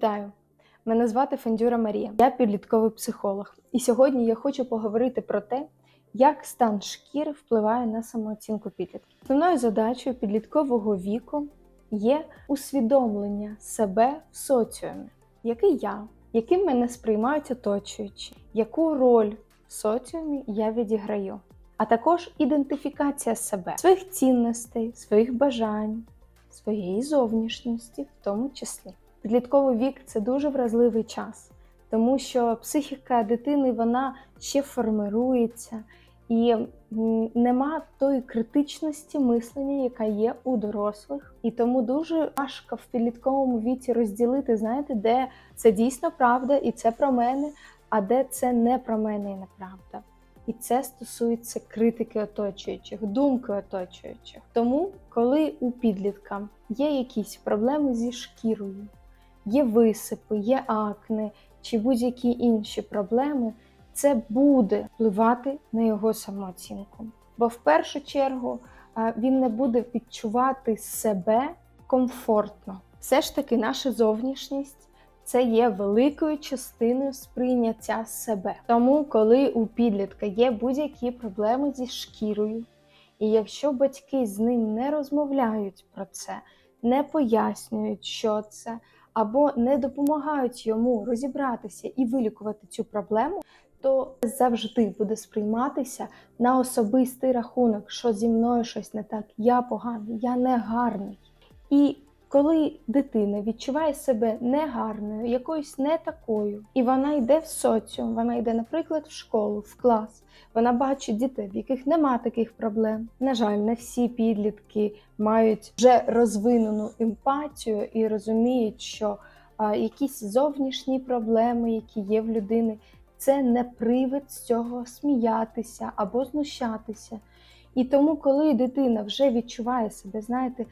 Вітаю! Мене звати Фендюра Марія. Я підлітковий психолог. І сьогодні я хочу поговорити про те, як стан шкіри впливає на самооцінку підлітків. Основною задачею підліткового віку є усвідомлення себе в соціумі, який я, яким мене сприймають оточуючі, яку роль в соціумі я відіграю, а також ідентифікація себе, своїх цінностей, своїх бажань, своєї зовнішності, в тому числі. Підлітковий вік це дуже вразливий час, тому що психіка дитини вона ще формирується і нема тої критичності мислення, яка є у дорослих. І тому дуже важко в підлітковому віці розділити, знаєте, де це дійсно правда, і це про мене, а де це не про мене і неправда. І це стосується критики оточуючих, думки оточуючих. Тому, коли у підлітка є якісь проблеми зі шкірою, є висипи, є акне чи будь-які інші проблеми, це буде впливати на його самооцінку. Бо в першу чергу він не буде відчувати себе комфортно. Все ж таки, наша зовнішність це є великою частиною сприйняття себе. Тому, коли у підлітка є будь-які проблеми зі шкірою, і якщо батьки з ним не розмовляють про це, не пояснюють, що це, або не допомагають йому розібратися і вилікувати цю проблему, то завжди буде сприйматися на особистий рахунок, що зі мною щось не так, я поганий, я не гарний. І коли дитина відчуває себе негарною, якоюсь не такою, і вона йде в соціум, вона йде, наприклад, в школу, в клас, вона бачить дітей, в яких нема таких проблем. На жаль, не всі підлітки мають вже розвинену емпатію і розуміють, що якісь зовнішні проблеми, які є в людини, це не привид з цього сміятися або знущатися. І тому, коли дитина вже відчуває себе, знаєте,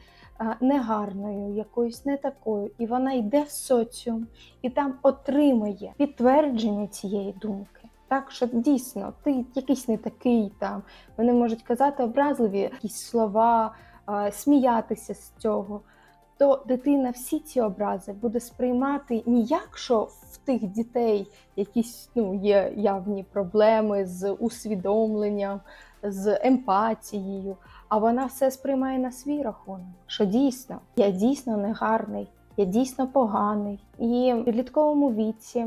негарною, якоюсь не такою, і вона йде в соціум і там отримує підтвердження цієї думки. Так, що дійсно ти якийсь не такий там. Вони можуть казати образливі якісь слова, сміятися з цього. То дитина всі ці образи буде сприймати не як що в тих дітей якісь ну, є явні проблеми з усвідомленням, з емпатією, а вона все сприймає на свій рахунок, що дійсно я дійсно негарний, я дійсно поганий. І в підлітковому віці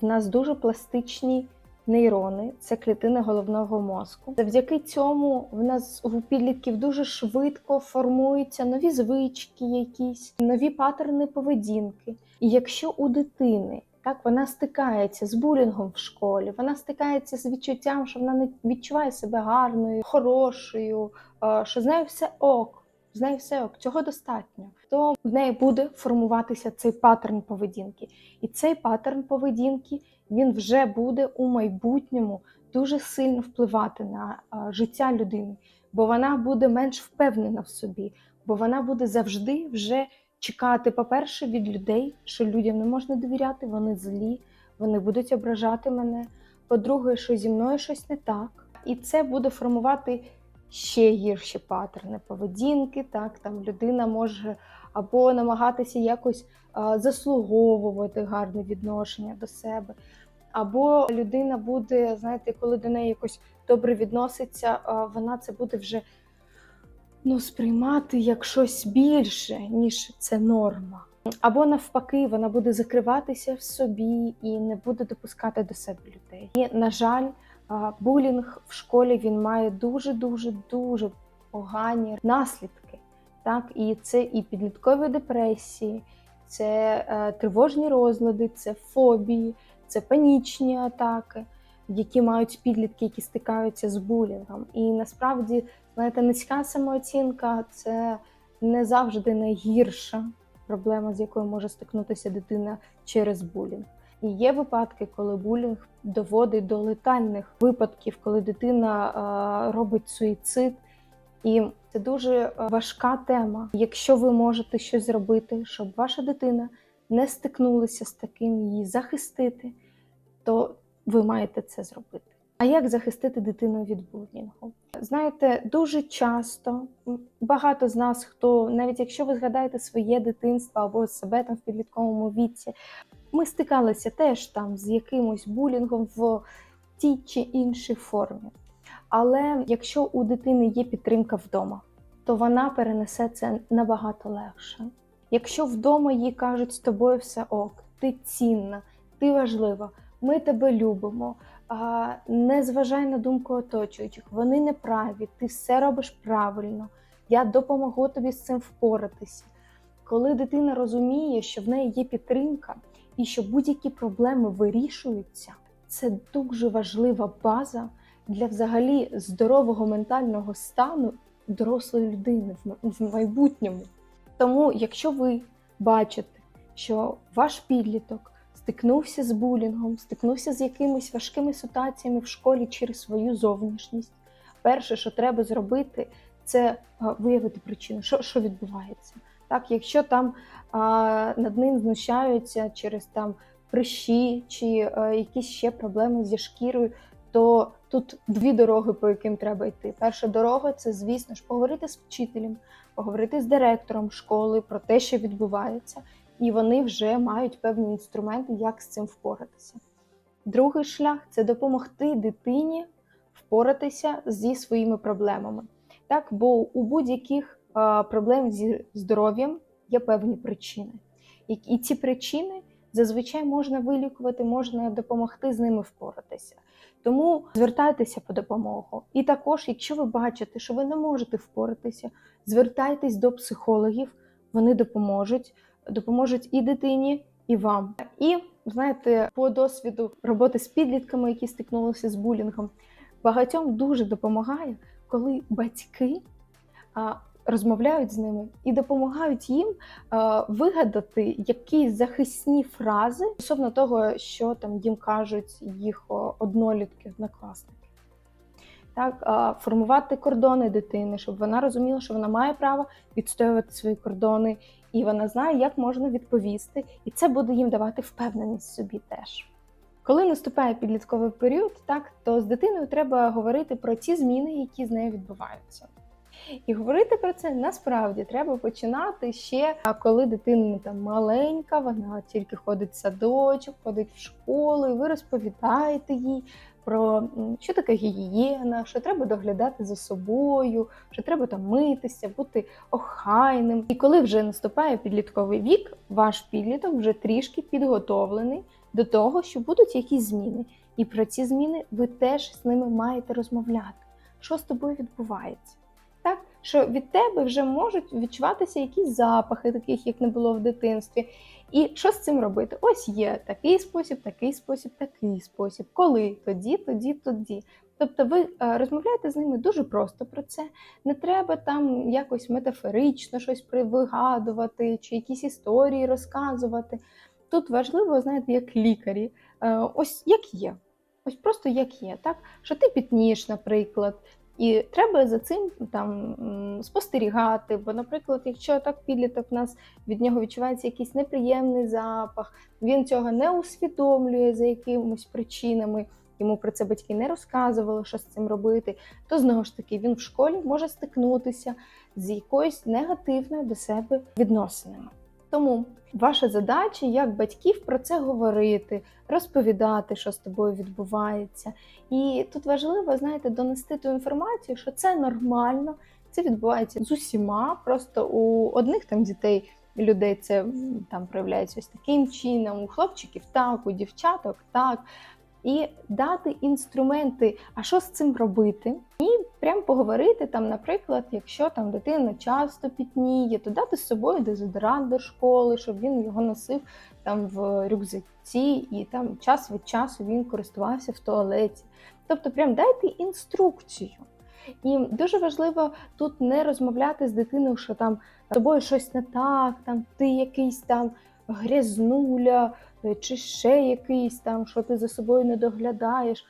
в нас дуже пластичні нейрони, це клітини головного мозку. Завдяки цьому в нас у підлітків дуже швидко формуються нові звички, якісь нові паттерни поведінки. І якщо у дитини так вона стикається з булінгом в школі, вона стикається з відчуттям, що вона не відчуває себе гарною, хорошою, е, що з нею все ок, з нею все ок, цього достатньо. То в неї буде формуватися цей паттерн поведінки. І цей паттерн поведінки він вже буде у майбутньому дуже сильно впливати на е, життя людини, бо вона буде менш впевнена в собі, бо вона буде завжди вже чекати, по-перше, від людей, що людям не можна довіряти, вони злі, вони будуть ображати мене. По-друге, що зі мною щось не так. І це буде формувати ще гірші паттерни поведінки. Так, там людина може або намагатися якось заслуговувати гарне відношення до себе. Або людина буде, знаєте, коли до неї якось добре відноситься, вона це буде вже ну, сприймати як щось більше, ніж це норма. Або навпаки, вона буде закриватися в собі і не буде допускати до себе людей. І, на жаль, булінг в школі він має дуже дуже дуже погані наслідки. Так, і це і підліткові депресії, це е, тривожні розлади, це фобії, це панічні атаки, які мають підлітки, які стикаються з булінгом. І насправді, знаєте, низька самооцінка це не завжди найгірша проблема, з якою може стикнутися дитина через булінг. І є випадки, коли булінг доводить до летальних випадків, коли дитина е, робить суїцид. І це дуже е, важка тема. Якщо ви можете щось зробити, щоб ваша дитина не стикнулася з таким, її захистити, то ви маєте це зробити. А як захистити дитину від булінгу? Знаєте, дуже часто багато з нас, хто навіть якщо ви згадаєте своє дитинство або себе там в підлітковому віці, ми стикалися теж там з якимось булінгом в тій чи іншій формі. Але якщо у дитини є підтримка вдома, то вона перенесе це набагато легше. Якщо вдома їй кажуть з тобою все ок, ти цінна, ти важлива, ми тебе любимо, не зважай на думку оточуючих, вони не праві, ти все робиш правильно, я допомогу тобі з цим впоратися. Коли дитина розуміє, що в неї є підтримка і що будь-які проблеми вирішуються, це дуже важлива база для взагалі здорового ментального стану дорослої людини в майбутньому. Тому, якщо ви бачите, що ваш підліток стикнувся з булінгом, стикнувся з якимись важкими ситуаціями в школі через свою зовнішність, перше, що треба зробити, це виявити причину, що, що відбувається. Так, якщо там а, над ним знущаються через там прищі чи а, якісь ще проблеми зі шкірою, то тут дві дороги, по яким треба йти. Перша дорога це, звісно ж, поговорити з вчителем, поговорити з директором школи про те, що відбувається, і вони вже мають певні інструменти, як з цим впоратися. Другий шлях це допомогти дитині впоратися зі своїми проблемами. Так, бо у будь-яких проблем зі здоров'ям є певні причини. І ці причини зазвичай можна вилікувати, можна допомогти з ними впоратися. Тому звертайтеся по допомогу. І також, якщо ви бачите, що ви не можете впоратися, звертайтесь до психологів, вони допоможуть, допоможуть і дитині, і вам. І знаєте, по досвіду роботи з підлітками, які стикнулися з булінгом, багатьом дуже допомагає, коли батьки розмовляють з ними і допомагають їм вигадати якісь захисні фрази стосовно того, що там їм кажуть їх однолітки, однокласники. Так, формувати кордони дитини, щоб вона розуміла, що вона має право відстоювати свої кордони, і вона знає, як можна відповісти, і це буде їм давати впевненість собі теж. Коли наступає підлітковий період, так то з дитиною треба говорити про ті зміни, які з нею відбуваються. І говорити про це насправді треба починати ще, а коли дитина там маленька, вона тільки ходить в садочок, ходить в школу, і ви розповідаєте їй про що таке гігієна, що треба доглядати за собою, що треба там митися, бути охайним. І коли вже наступає підлітковий вік, ваш підліток вже трішки підготовлений до того, що будуть якісь зміни. І про ці зміни ви теж з ними маєте розмовляти. Що з тобою відбувається? Так, що від тебе вже можуть відчуватися якісь запахи, таких як не було в дитинстві. І що з цим робити? Ось є такий спосіб, такий спосіб, такий спосіб. Коли? Тоді, тоді, тоді. Тобто ви е, розмовляєте з ними дуже просто про це. Не треба там якось метафорично щось привигадувати чи якісь історії розказувати. Тут важливо, знаєте, як лікарі, е, ось як є. Ось просто як є, так? Що ти пітнієш, наприклад, і треба за цим там спостерігати. Бо, наприклад, якщо так підліток в нас від нього відчувається якийсь неприємний запах, він цього не усвідомлює за якимись причинами. Йому про це батьки не розказували, що з цим робити, то знову ж таки він в школі може стикнутися з якоюсь негативною до себе відносинами. Тому ваша задача як батьків про це говорити, розповідати, що з тобою відбувається. І тут важливо, знаєте, донести ту інформацію, що це нормально, це відбувається з усіма. Просто у одних там дітей людей це там проявляється ось таким чином, у хлопчиків так, у дівчаток так. І дати інструменти, а що з цим робити, і прям поговорити там, наприклад, якщо там дитина часто пітніє, то дати з собою дезодорант до школи, щоб він його носив там в рюкзаці, і там час від часу він користувався в туалеті. Тобто, прям дайте інструкцію. І дуже важливо тут не розмовляти з дитиною, що там тобою щось не так, там ти якийсь там грязнуля, е, чи ще якийсь там, що ти за собою не доглядаєш.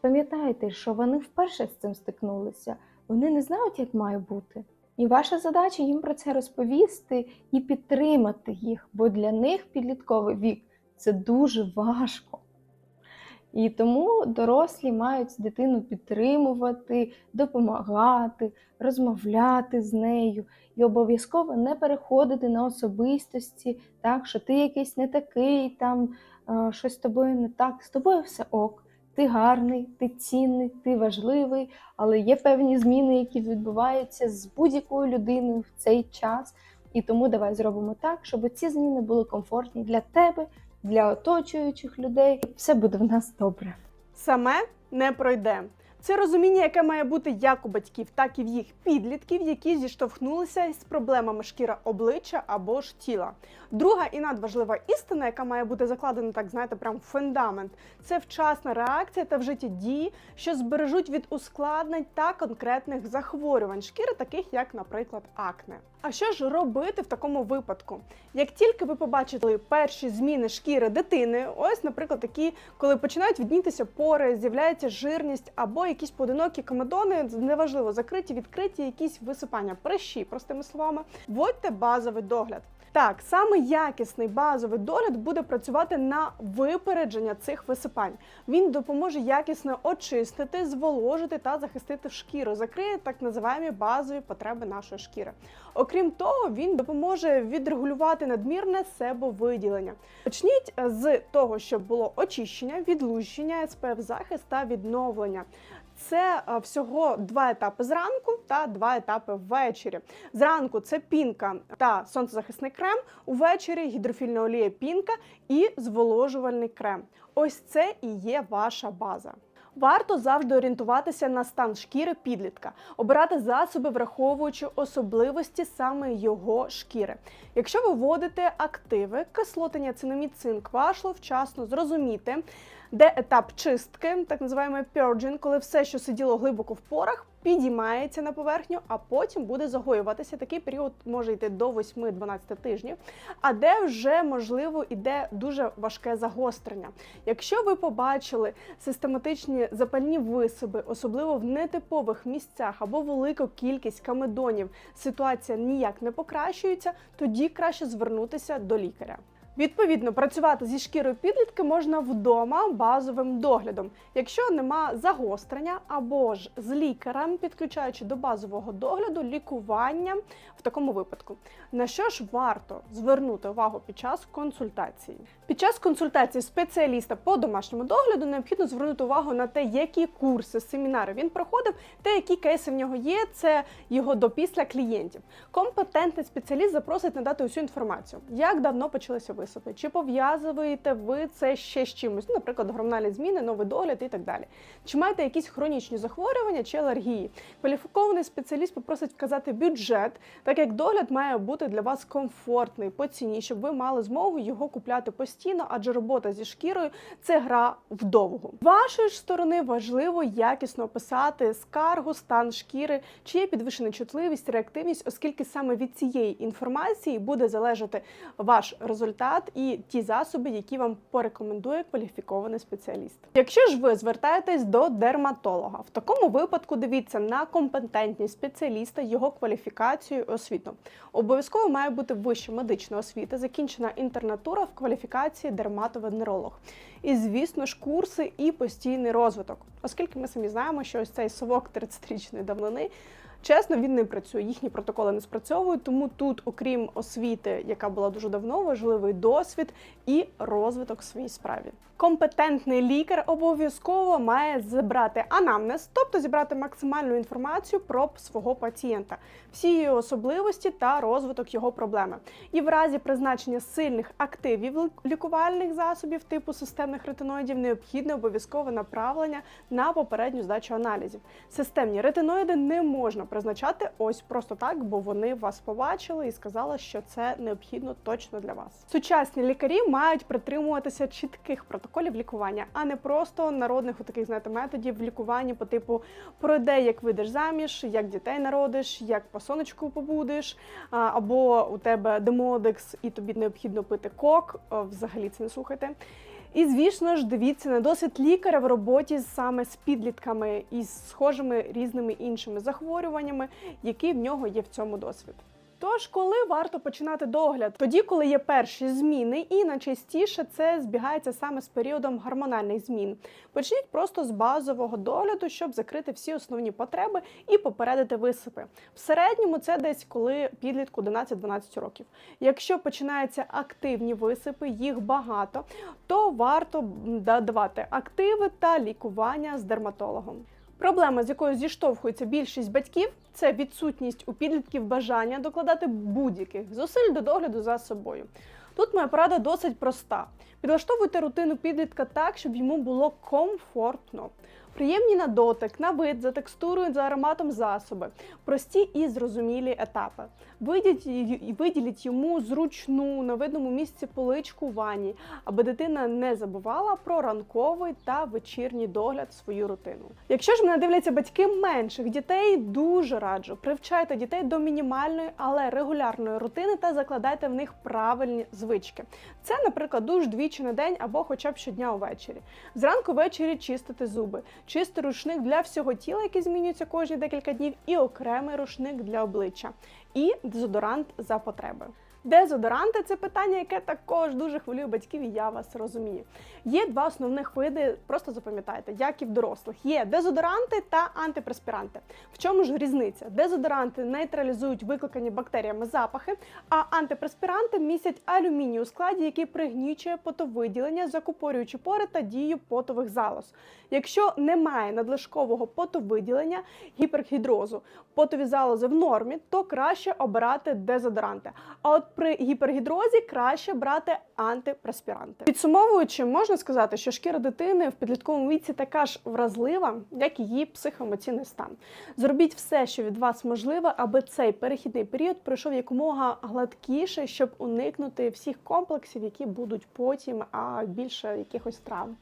Пам'ятайте, що вони вперше з цим стикнулися, вони не знають, як має бути. І ваша задача їм про це розповісти і підтримати їх, бо для них підлітковий вік це дуже важко. І тому дорослі мають дитину підтримувати, допомагати, розмовляти з нею і обов'язково не переходити на особистості, так що ти якийсь не такий, там е, щось з тобою не так. З тобою все ок. Ти гарний, ти цінний, ти важливий, але є певні зміни, які відбуваються з будь-якою людиною в цей час. І тому давай зробимо так, щоб ці зміни були комфортні для тебе, для оточуючих людей. Все буде в нас добре. Саме не пройде. Це розуміння, яке має бути як у батьків, так і в їх підлітків, які зіштовхнулися з проблемами шкіра обличчя або ж тіла. Друга і надважлива істина, яка має бути закладена, так знаєте, прям фундамент, це вчасна реакція та вжиті дії, що збережуть від ускладнень та конкретних захворювань шкіри, таких як, наприклад, акне. А що ж робити в такому випадку? Як тільки ви побачили перші зміни шкіри дитини, ось, наприклад, такі, коли починають віднітися пори, з'являється жирність або якісь поодинокі комедони, неважливо, закриті, відкриті, якісь висипання, прищі, простими словами, вводьте базовий догляд. Так, саме якісний базовий догляд буде працювати на випередження цих висипань. Він допоможе якісно очистити, зволожити та захистити шкіру, закриє так називаємо базові потреби нашої шкіри. Окрім того, він допоможе відрегулювати надмірне себовиділення. Почніть з того, щоб було очищення, відлущення, SPF захист та відновлення. Це е, всього два етапи зранку та два етапи ввечері. Зранку це пінка та сонцезахисний крем, увечері гідрофільна олія пінка і зволожувальний крем. Ось це і є ваша база. Варто завжди орієнтуватися на стан шкіри підлітка, обирати засоби, враховуючи особливості саме його шкіри. Якщо ви вводите активи, кислоти ніацинамід, цинк, важливо вчасно зрозуміти, де етап чистки, так називаємо purging, коли все, що сиділо глибоко в порах, підіймається на поверхню, а потім буде загоюватися. Такий період може йти до 8-12 тижнів, а де вже можливо іде дуже важке загострення. Якщо ви побачили систематичні запальні висиби, особливо в нетипових місцях або велику кількість камедонів, ситуація ніяк не покращується, тоді краще звернутися до лікаря. Відповідно, працювати зі шкірою підлітки можна вдома базовим доглядом, якщо нема загострення, або ж з лікарем, підключаючи до базового догляду лікування в такому випадку. На що ж варто звернути увагу під час консультації? Під час консультації спеціаліста по домашньому догляду необхідно звернути увагу на те, які курси, семінари він проходив, та які кейси в нього є. Це його допісля клієнтів. Компетентний спеціаліст запросить надати усю інформацію, як давно почалися висипи, чи пов'язуєте ви це ще з чимось, ну, наприклад, гормональні зміни, новий догляд і так далі. Чи маєте якісь хронічні захворювання чи алергії? Кваліфікований спеціаліст попросить вказати бюджет, так як догляд має бути для вас комфортний по ціні, щоб ви мали змогу його купляти постійно, адже робота зі шкірою це гра вдовгу. З вашої ж сторони важливо якісно описати скаргу, стан шкіри, чи є підвищена чутливість, реактивність, оскільки саме від цієї інформації буде залежати ваш результат і ті засоби, які вам порекомендує кваліфікований спеціаліст. Якщо ж ви звертаєтесь до дерматолога, в такому випадку дивіться на компетентність спеціаліста, його кваліфікацію освіту. Обов'язково має бути вища медична освіта, закінчена інтернатура в кваліфікації дерматовенеролог. І, звісно ж, курси і постійний розвиток, оскільки ми самі знаємо, що ось цей совок 30-річної давнини. Чесно, він не працює, їхні протоколи не спрацьовують, тому тут, окрім освіти, яка була дуже давно, важливий досвід і розвиток в своїй справі. Компетентний лікар обов'язково має зібрати анамнез, тобто зібрати максимальну інформацію про свого пацієнта, всі його особливості та розвиток його проблеми. І в разі призначення сильних активів лікувальних засобів типу системних ретиноїдів необхідне обов'язкове направлення на попередню здачу аналізів. Системні ретиноїди не можна призначати ось просто так, бо вони вас побачили і сказали, що це необхідно точно для вас. Сучасні лікарі мають притримуватися чітких протоколів лікування, а не просто народних у таких знаєте методів лікування по типу пройде, як вийдеш заміж, як дітей народиш, як по сонечку побудеш, або у тебе демодекс, і тобі необхідно пити кок. Взагалі це не слухайте. І, звісно ж, дивіться на досвід лікаря в роботі саме з підлітками і з схожими різними іншими захворюваннями, які в нього є в цьому досвід. Тож, коли варто починати догляд? Тоді, коли є перші зміни, і найчастіше це збігається саме з періодом гормональних змін. Почніть просто з базового догляду, щоб закрити всі основні потреби і попередити висипи. В середньому це десь коли підлітку 11-12 років. Якщо починаються активні висипи, їх багато, то варто м, додавати активи та лікування з дерматологом. Проблема, з якою зіштовхується більшість батьків, це відсутність у підлітків бажання докладати будь-яких зусиль до догляду за собою. Тут моя порада досить проста: підлаштовуйте рутину підлітка так, щоб йому було комфортно. Приємні на дотик, на вид, за текстурою, за ароматом засоби, прості і зрозумілі етапи. Видіть, виділіть йому зручну на видному місці поличку в ванні, аби дитина не забувала про ранковий та вечірній догляд свою рутину. Якщо ж мене дивляться батьки менших дітей, дуже раджу привчайте дітей до мінімальної, але регулярної рутини та закладайте в них правильні звички. Це, наприклад, душ двічі на день або хоча б щодня увечері. Зранку ввечері чистити зуби, чистий рушник для всього тіла, який змінюється кожні декілька днів, і окремий рушник для обличчя, і дезодорант за потреби. Дезодоранти це питання, яке також дуже хвилює батьків, і я вас розумію. Є два основних види, просто запам'ятайте, як і в дорослих. Є дезодоранти та антипреспіранти. В чому ж різниця? Дезодоранти нейтралізують викликані бактеріями запахи, а антипреспіранти містять алюміній у складі, який пригнічує потовиділення, закупорюючи пори та дію потових залоз. Якщо немає надлишкового потовиділення, гіпергідрозу, потові залози в нормі, то краще обирати дезодоранти. А от при гіпергідрозі краще брати антипреспіранти. Підсумовуючи, можна сказати, що шкіра дитини в підлітковому віці така ж вразлива, як і її психоемоційний стан. Зробіть все, що від вас можливе, аби цей перехідний період пройшов якомога гладкіше, щоб уникнути всіх комплексів, які будуть потім, а більше якихось травм.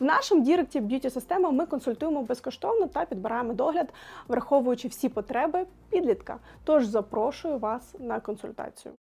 В нашому Діректі б'юті система ми консультуємо безкоштовно та підбираємо догляд, враховуючи всі потреби підлітка. Тож запрошую вас на консультацію.